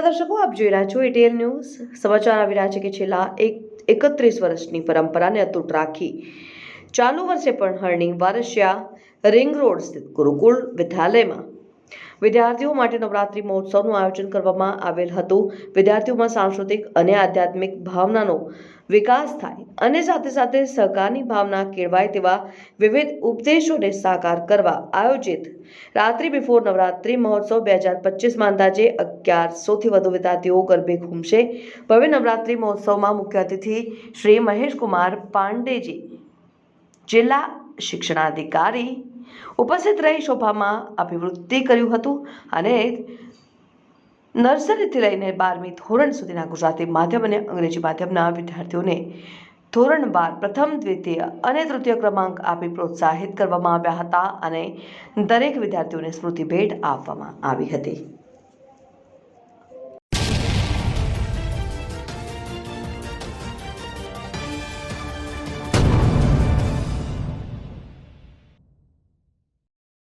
દર્શકો, આપ જોઈ રહ્યા છો એટીએલ ન્યૂઝ સમાચાર આવી રહ્યા છે કે છેલ્લા એક, એકત્રીસ વર્ષની પરંપરાને અતૂટ રાખી ચાલુ વર્ષે પણ હરણી વારસિયા રિંગ રોડ સ્થિત ગુરુકુળ વિદ્યાલયમાં વિદ્યાર્થીઓ માટે નવરાત્રી મહોત્સવનું આયોજન કરવામાં આવેલ હતું. વિદ્યાર્થીઓમાં સાંસ્કૃતિક અને આધ્યાત્મિક ભાવનાનો વિકાસ થાય અને સાથે સાથે સહકારની ભાવના કેળવાય તેવા વિવિધ ઉપદેશોને સાકાર કરવા આયોજિત. રાત્રિ બિફોર નવરાત્રિ મહોત્સવ બે હજાર પચીસમાં અંદાજે અગિયારસોથી વધુ વિદ્યાર્થીઓ ગરબે ઘૂમશે. ભવ્ય નવરાત્રિ મહોત્સવમાં મુખ્ય અતિથિ શ્રી મહેશકુમાર પાંડેજી, જિલ્લા શિક્ષણાધિકારી ઉપસ્થિત રહી શોભામાં અભિવૃદ્ધિ કર્યું હતું અને નર્સરીથી લઈને બારમી ધોરણ સુધીના ગુજરાતી માધ્યમ અને અંગ્રેજી માધ્યમના વિદ્યાર્થીઓને ધોરણ બાર, પ્રથમ, દ્વિતીય અને તૃતીય ક્રમાંક આપી પ્રોત્સાહિત કરવામાં આવ્યા હતા અને દરેક વિદ્યાર્થીઓને સ્મૃતિ ભેટ આપવામાં આવી હતી.